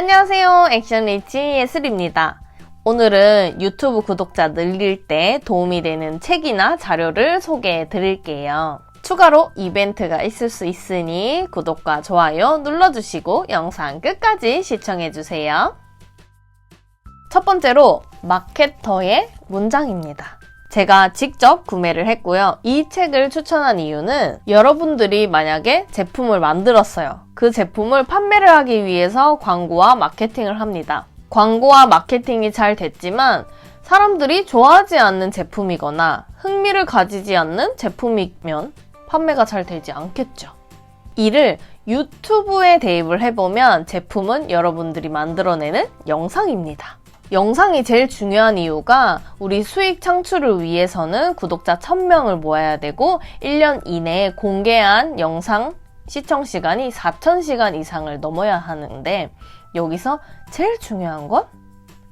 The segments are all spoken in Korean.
안녕하세요. 액션 리치 예슬입니다. 오늘은 유튜브 구독자 늘릴 때 도움이 되는 책이나 자료를 소개해 드릴게요. 추가로 이벤트가 있을 수 있으니 구독과 좋아요 눌러주시고 영상 끝까지 시청해주세요. 첫 번째로 마케터의 문장입니다. 제가 직접 구매를 했고요. 이 책을 추천한 이유는 여러분들이 만약에 제품을 만들었어요. 그 제품을 판매를 하기 위해서 광고와 마케팅을 합니다. 광고와 마케팅이 잘 됐지만 사람들이 좋아하지 않는 제품이거나 흥미를 가지지 않는 제품이면 판매가 잘 되지 않겠죠. 이를 유튜브에 대입을 해보면 제품은 여러분들이 만들어내는 영상입니다. 영상이 제일 중요한 이유가 우리 수익 창출을 위해서는 구독자 1000명을 모아야 되고 1년 이내에 공개한 영상 시청 시간이 4000시간 이상을 넘어야 하는데 여기서 제일 중요한 건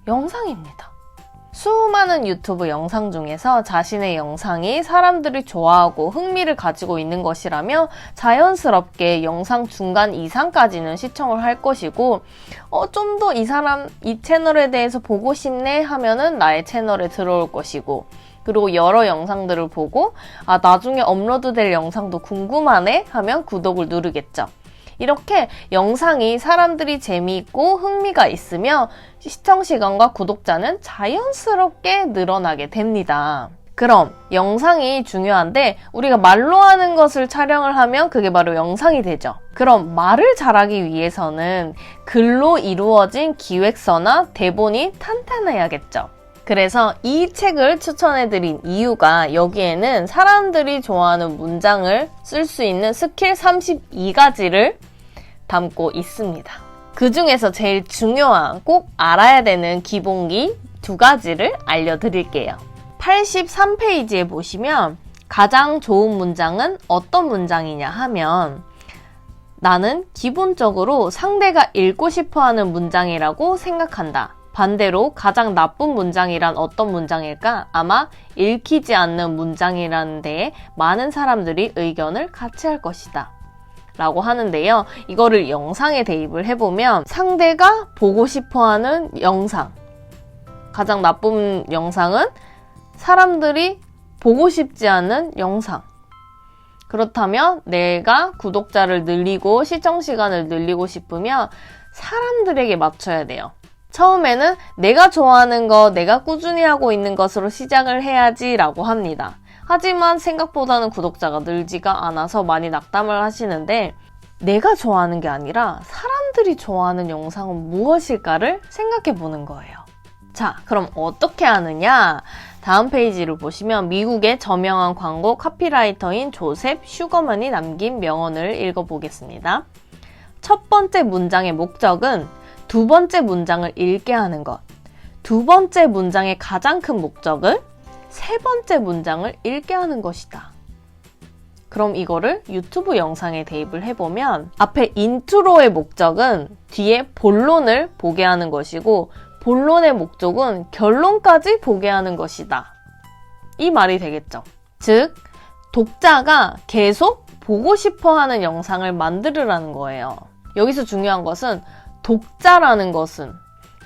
영상입니다. 수많은 유튜브 영상 중에서 자신의 영상이 사람들이 좋아하고 흥미를 가지고 있는 것이라며 자연스럽게 영상 중간 이상까지는 시청을 할 것이고 어, 좀 더 이 사람 이 채널에 대해서 보고 싶네 하면은 나의 채널에 들어올 것이고 그리고 여러 영상들을 보고 아 나중에 업로드될 영상도 궁금하네 하면 구독을 누르겠죠. 이렇게 영상이 사람들이 재미있고 흥미가 있으며 시청 시간과 구독자는 자연스럽게 늘어나게 됩니다. 그럼 영상이 중요한데 우리가 말로 하는 것을 촬영을 하면 그게 바로 영상이 되죠. 그럼 말을 잘하기 위해서는 글로 이루어진 기획서나 대본이 탄탄해야겠죠. 그래서 이 책을 추천해드린 이유가 여기에는 사람들이 좋아하는 문장을 쓸 수 있는 스킬 32가지를 담고 있습니다. 그 중에서 제일 중요한 꼭 알아야 되는 기본기 두 가지를 알려드릴게요. 83페이지에 보시면 가장 좋은 문장은 어떤 문장이냐 하면 나는 기본적으로 상대가 읽고 싶어 하는 문장이라고 생각한다. 반대로 가장 나쁜 문장이란 어떤 문장일까? 아마 읽히지 않는 문장이라는 데에 많은 사람들이 의견을 같이 할 것이다. 라고 하는데요. 이거를 영상에 대입을 해보면 상대가 보고 싶어 하는 영상. 가장 나쁜 영상은 사람들이 보고 싶지 않은 영상. 그렇다면 내가 구독자를 늘리고 시청 시간을 늘리고 싶으면 사람들에게 맞춰야 돼요. 처음에는 내가 좋아하는 거, 내가 꾸준히 하고 있는 것으로 시작을 해야지 라고 합니다. 하지만 생각보다는 구독자가 늘지가 않아서 많이 낙담을 하시는데 내가 좋아하는 게 아니라 사람들이 좋아하는 영상은 무엇일까를 생각해 보는 거예요. 자, 그럼 어떻게 하느냐? 다음 페이지를 보시면 미국의 저명한 광고 카피라이터인 조셉 슈거만이 남긴 명언을 읽어보겠습니다. 첫 번째 문장의 목적은 두 번째 문장을 읽게 하는 것. 두 번째 문장의 가장 큰 목적은 세 번째 문장을 읽게 하는 것이다. 그럼 이거를 유튜브 영상에 대입을 해보면 앞에 인트로의 목적은 뒤에 본론을 보게 하는 것이고 본론의 목적은 결론까지 보게 하는 것이다. 이 말이 되겠죠. 즉, 독자가 계속 보고 싶어 하는 영상을 만들으라는 거예요. 여기서 중요한 것은 독자라는 것은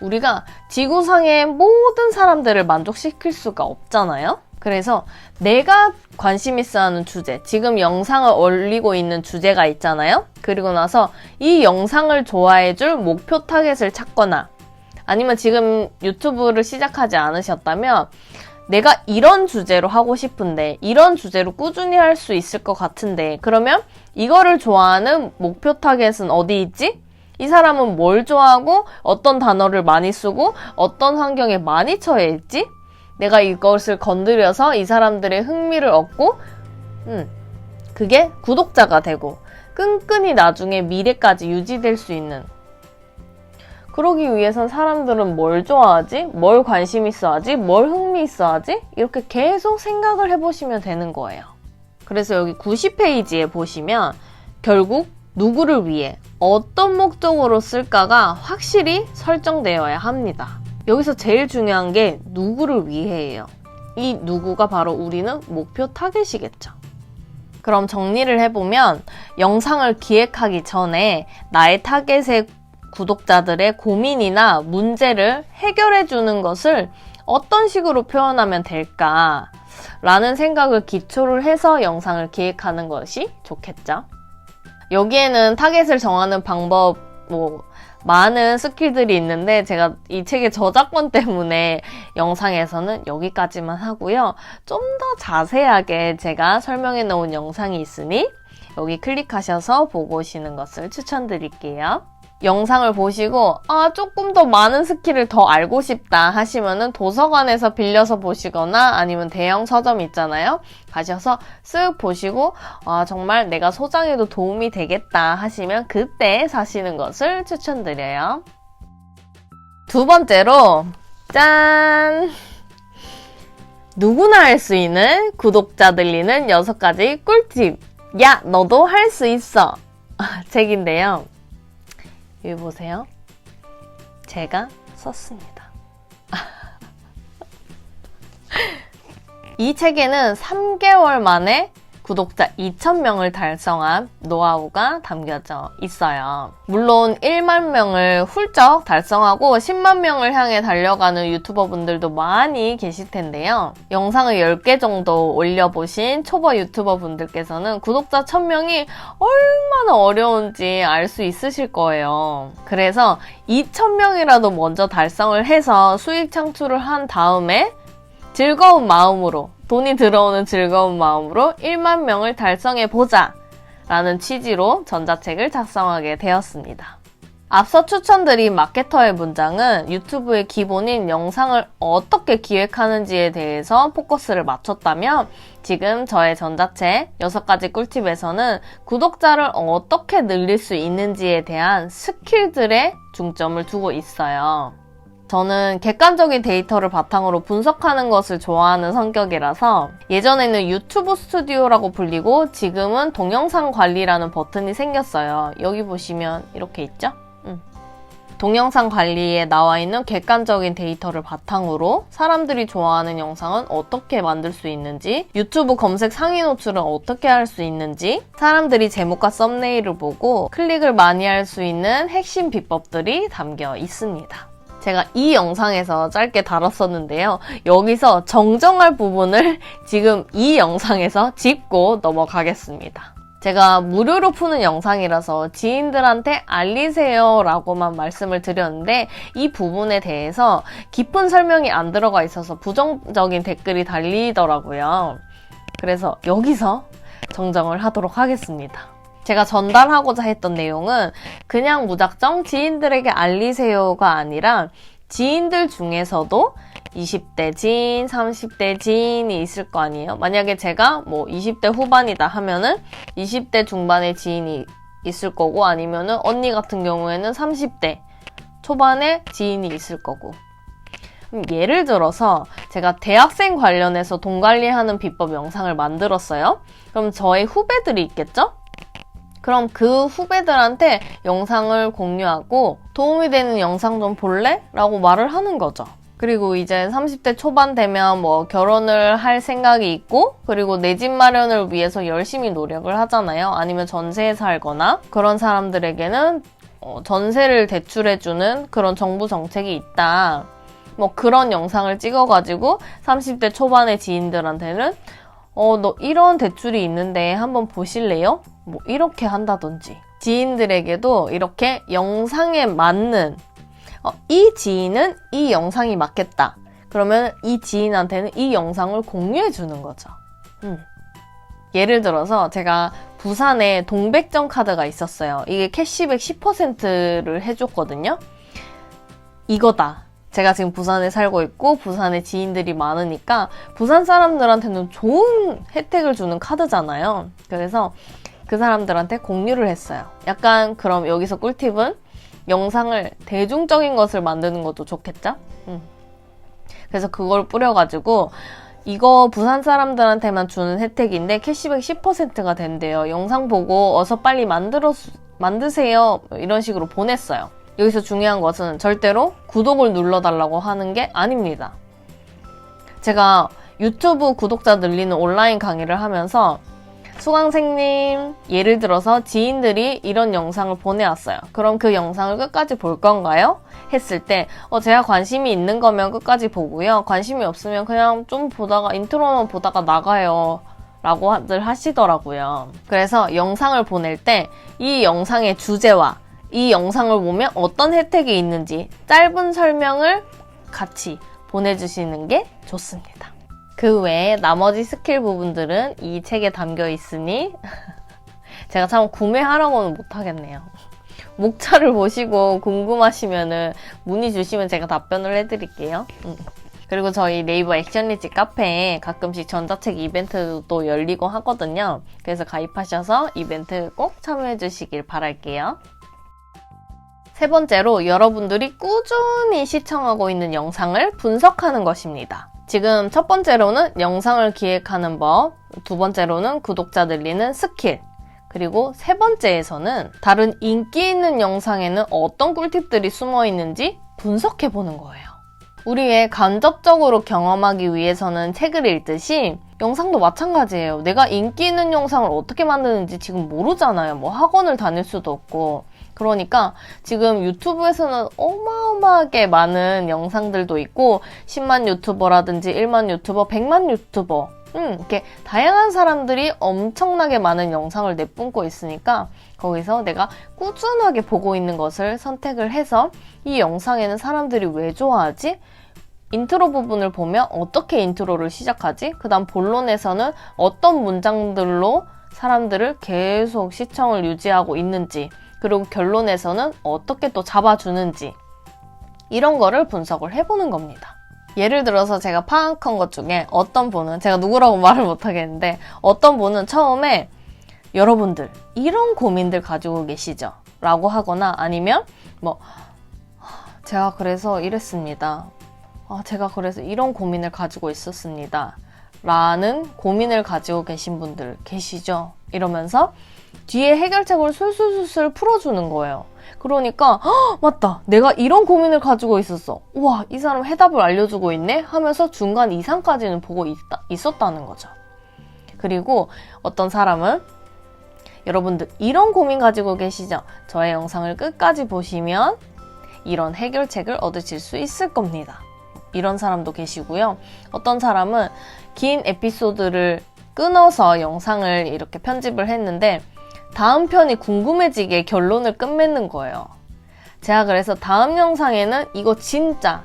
우리가 지구상의 모든 사람들을 만족시킬 수가 없잖아요. 그래서 내가 관심 있어 하는 주제, 지금 영상을 올리고 있는 주제가 있잖아요. 그리고 나서 이 영상을 좋아해 줄 목표 타겟을 찾거나 아니면 지금 유튜브를 시작하지 않으셨다면 내가 이런 주제로 하고 싶은데 이런 주제로 꾸준히 할 수 있을 것 같은데 그러면 이거를 좋아하는 목표 타겟은 어디 있지? 이 사람은 뭘 좋아하고 어떤 단어를 많이 쓰고 어떤 환경에 많이 처해 있지? 내가 이것을 건드려서 이 사람들의 흥미를 얻고 음, 그게 구독자가 되고 끈끈이 나중에 미래까지 유지될 수 있는 그러기 위해선 사람들은 뭘 좋아하지? 뭘 관심 있어 하지? 뭘 흥미 있어 하지? 이렇게 계속 생각을 해보시면 되는 거예요. 그래서 여기 90페이지에 보시면 결국 누구를 위해 어떤 목적으로 쓸까가 확실히 설정되어야 합니다. 여기서 제일 중요한 게 누구를 위해예요. 이 누구가 바로 우리는 목표 타겟이겠죠. 그럼 정리를 해보면 영상을 기획하기 전에 나의 타겟의 구독자들의 고민이나 문제를 해결해 주는 것을 어떤 식으로 표현하면 될까? 라는 생각을 기초를 해서 영상을 기획하는 것이 좋겠죠. 여기에는 타겟을 정하는 방법, 뭐, 많은 스킬들이 있는데 제가 이 책의 저작권 때문에 영상에서는 여기까지만 하고요. 좀 더 자세하게 제가 설명해 놓은 영상이 있으니 여기 클릭하셔서 보고 오시는 것을 추천드릴게요. 영상을 보시고 아 조금 더 많은 스킬을 더 알고 싶다 하시면은 도서관에서 빌려서 보시거나 아니면 대형 서점 있잖아요. 가셔서 쓱 보시고 아 정말 내가 소장에도 도움이 되겠다 하시면 그때 사시는 것을 추천드려요. 두 번째로 짠! 누구나 할 수 있는 구독자 들리는 여섯 가지 꿀팁. 야, 너도 할 수 있어. 책인데요. 여기 보세요. 제가 썼습니다. 이 책에는 3개월 만에 구독자 2,000명을 달성한 노하우가 담겨져 있어요. 물론 1만 명을 훌쩍 달성하고 10만 명을 향해 달려가는 유튜버 분들도 많이 계실 텐데요. 영상을 10개 정도 올려보신 초보 유튜버 분들께서는 구독자 1000명이 얼마나 어려운지 알 수 있으실 거예요. 그래서 2,000명이라도 먼저 달성을 해서 수익 창출을 한 다음에 즐거운 마음으로, 돈이 들어오는 즐거운 마음으로 1만 명을 달성해 보자! 라는 취지로 전자책을 작성하게 되었습니다. 앞서 추천드린 마케터의 문장은 유튜브의 기본인 영상을 어떻게 기획하는지에 대해서 포커스를 맞췄다면 지금 저의 전자책 6가지 꿀팁에서는 구독자를 어떻게 늘릴 수 있는지에 대한 스킬들에 중점을 두고 있어요. 저는 객관적인 데이터를 바탕으로 분석하는 것을 좋아하는 성격이라서 예전에는 유튜브 스튜디오라고 불리고 지금은 동영상 관리라는 버튼이 생겼어요. 여기 보시면 이렇게 있죠? 음. 동영상 관리에 나와 있는 객관적인 데이터를 바탕으로 사람들이 좋아하는 영상은 어떻게 만들 수 있는지, 유튜브 검색 상위 노출은 어떻게 할 수 있는지, 사람들이 제목과 썸네일을 보고 클릭을 많이 할 수 있는 핵심 비법들이 담겨 있습니다. 제가 이 영상에서 짧게 다뤘었는데요. 여기서 정정할 부분을 지금 이 영상에서 짚고 넘어가겠습니다. 제가 무료로 푸는 영상이라서 지인들한테 알리세요 라고만 말씀을 드렸는데 이 부분에 대해서 깊은 설명이 안 들어가 있어서 부정적인 댓글이 달리더라고요. 그래서 여기서 정정을 하도록 하겠습니다. 제가 전달하고자 했던 내용은 그냥 무작정 지인들에게 알리세요가 아니라 지인들 중에서도 20대 지인, 30대 지인이 있을 거 아니에요? 만약에 제가 뭐 20대 후반이다 하면은 20대 중반의 지인이 있을 거고 아니면은 언니 같은 경우에는 30대 초반에 지인이 있을 거고 예를 들어서 제가 대학생 관련해서 돈 관리하는 비법 영상을 만들었어요. 그럼 저의 후배들이 있겠죠? 그럼 그 후배들한테 영상을 공유하고 도움이 되는 영상 좀 볼래? 라고 말을 하는 거죠. 그리고 이제 30대 초반 되면 뭐 결혼을 할 생각이 있고 그리고 내 집 마련을 위해서 열심히 노력을 하잖아요. 아니면 전세에 살거나 그런 사람들에게는 어, 전세를 대출해주는 그런 정부 정책이 있다. 뭐 그런 영상을 찍어가지고 30대 초반의 지인들한테는 어, 너 이런 대출이 있는데 한번 보실래요? 뭐 이렇게 한다든지 지인들에게도 이렇게 영상에 맞는 어, 이 지인은 이 영상이 맞겠다. 그러면 이 지인한테는 이 영상을 공유해 주는 거죠. 음. 예를 들어서 제가 부산에 동백점 카드가 있었어요. 이게 캐시백 10%를 해줬거든요. 이거다. 제가 지금 부산에 살고 있고 부산에 지인들이 많으니까 부산 사람들한테는 좋은 혜택을 주는 카드잖아요. 그래서 그 사람들한테 공유를 했어요. 약간 그럼 여기서 꿀팁은 영상을 대중적인 것을 만드는 것도 좋겠죠? 음. 그래서 그걸 뿌려가지고 이거 부산 사람들한테만 주는 혜택인데 캐시백 10%가 된대요. 영상 보고 어서 빨리 만들어 만드세요. 이런 식으로 보냈어요. 여기서 중요한 것은 절대로 구독을 눌러달라고 하는 게 아닙니다. 제가 유튜브 구독자 늘리는 온라인 강의를 하면서 수강생님, 예를 들어서 지인들이 이런 영상을 보내왔어요. 그럼 그 영상을 끝까지 볼 건가요? 했을 때, 어, 제가 관심이 있는 거면 끝까지 보고요. 관심이 없으면 그냥 좀 보다가, 인트로만 보다가 나가요. 라고들 하시더라고요. 그래서 영상을 보낼 때 이 영상의 주제와 이 영상을 보면 어떤 혜택이 있는지 짧은 설명을 같이 보내주시는 게 좋습니다. 그 외에 나머지 스킬 부분들은 이 책에 담겨 있으니 제가 참 구매하라고는 못하겠네요. 목차를 보시고 궁금하시면은 문의 주시면 제가 답변을 해드릴게요. 음. 그리고 저희 네이버 액션리지 카페에 가끔씩 전자책 이벤트도 열리고 하거든요. 그래서 가입하셔서 이벤트 꼭 참여해 주시길 바랄게요. 세 번째로 여러분들이 꾸준히 시청하고 있는 영상을 분석하는 것입니다. 지금 첫 번째로는 영상을 기획하는 법, 두 번째로는 구독자 늘리는 스킬, 그리고 세 번째에서는 다른 인기 있는 영상에는 어떤 꿀팁들이 숨어 있는지 분석해 보는 거예요. 우리의 간접적으로 경험하기 위해서는 책을 읽듯이 영상도 마찬가지예요. 내가 인기 있는 영상을 어떻게 만드는지 지금 모르잖아요. 뭐 학원을 다닐 수도 없고. 그러니까 지금 유튜브에서는 어마어마하게 많은 영상들도 있고 10만 유튜버라든지 1만 유튜버, 100만 유튜버 음, 이렇게 다양한 사람들이 엄청나게 많은 영상을 내뿜고 있으니까 거기서 내가 꾸준하게 보고 있는 것을 선택을 해서 이 영상에는 사람들이 왜 좋아하지? 인트로 부분을 보면 어떻게 인트로를 시작하지? 그 다음 본론에서는 어떤 문장들로 사람들을 계속 시청을 유지하고 있는지 그리고 결론에서는 어떻게 또 잡아주는지 이런 거를 분석을 해보는 겁니다. 예를 들어서 제가 파악한 것 중에 어떤 분은 제가 누구라고 말을 못 하겠는데 어떤 분은 처음에 여러분들 이런 고민들 가지고 계시죠? 라고 하거나 아니면 뭐 제가 그래서 이랬습니다. 아, 제가 그래서 이런 고민을 가지고 있었습니다. 라는 고민을 가지고 계신 분들 계시죠? 이러면서 뒤에 해결책을 술술술술 풀어주는 거예요. 그러니까 "헉, 맞다. 내가 이런 고민을 가지고 있었어. 우와 이 사람 해답을 알려주고 있네. 하면서 중간 이상까지는 보고 있다, 있었다는 거죠. 그리고 어떤 사람은 여러분들 이런 고민 가지고 계시죠? 저의 영상을 끝까지 보시면 이런 해결책을 얻으실 수 있을 겁니다. 이런 사람도 계시고요. 어떤 사람은 긴 에피소드를 끊어서 영상을 이렇게 편집을 했는데 다음 편이 궁금해지게 결론을 끝맺는 거예요. 제가 그래서 다음 영상에는 이거 진짜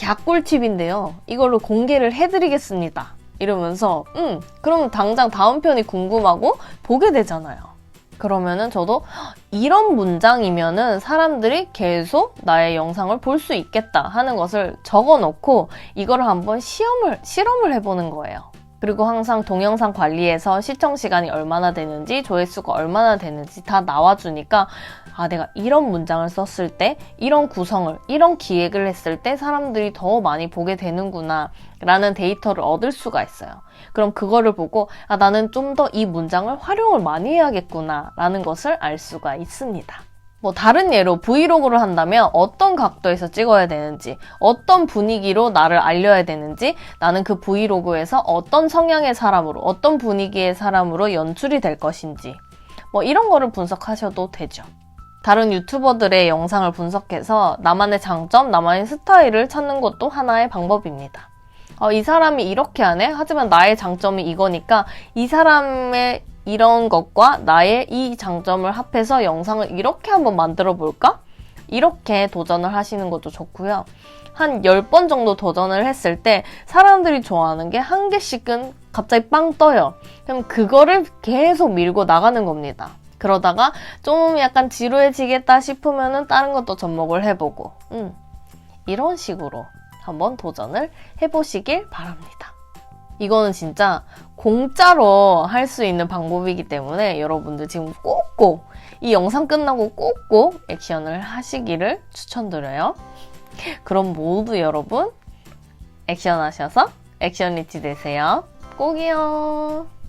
갸꿀팁인데요. 이걸로 공개를 해드리겠습니다. 이러면서 음 그러면 당장 다음 편이 궁금하고 보게 되잖아요. 그러면은 저도 이런 문장이면은 사람들이 계속 나의 영상을 볼 수 있겠다 하는 것을 적어 놓고 이거를 한번 시험을 실험을 해보는 거예요. 그리고 항상 동영상 관리에서 시청 시간이 얼마나 되는지 조회수가 얼마나 되는지 다 나와주니까 아 내가 이런 문장을 썼을 때 이런 구성을 이런 기획을 했을 때 사람들이 더 많이 보게 되는구나 라는 데이터를 얻을 수가 있어요. 그럼 그거를 보고 아 나는 좀 더 이 문장을 활용을 많이 해야겠구나 라는 것을 알 수가 있습니다 뭐 다른 예로 브이로그를 한다면 어떤 각도에서 찍어야 되는지, 어떤 분위기로 나를 알려야 되는지, 나는 그 브이로그에서 어떤 성향의 사람으로, 어떤 분위기의 사람으로 연출이 될 것인지, 뭐 이런 거를 분석하셔도 되죠. 다른 유튜버들의 영상을 분석해서 나만의 장점, 나만의 스타일을 찾는 것도 하나의 방법입니다. 어, 이 사람이 이렇게 하네? 하지만 나의 장점이 이거니까 이 사람의 이런 것과 나의 이 장점을 합해서 영상을 이렇게 한번 만들어 볼까? 이렇게 도전을 하시는 것도 좋고요. 한 10번 정도 도전을 했을 때 사람들이 좋아하는 게 한 개씩은 갑자기 빵 떠요. 그럼 그거를 계속 밀고 나가는 겁니다. 그러다가 좀 약간 지루해지겠다 싶으면은 다른 것도 접목을 해보고, 음, 이런 식으로 한번 도전을 해보시길 바랍니다. 이거는 진짜 공짜로 할 수 있는 방법이기 때문에 여러분들 지금 꼭꼭 이 영상 끝나고 꼭꼭 액션을 하시기를 추천드려요. 그럼 모두 여러분 액션 하셔서 액션 리치 되세요. 꼭이요.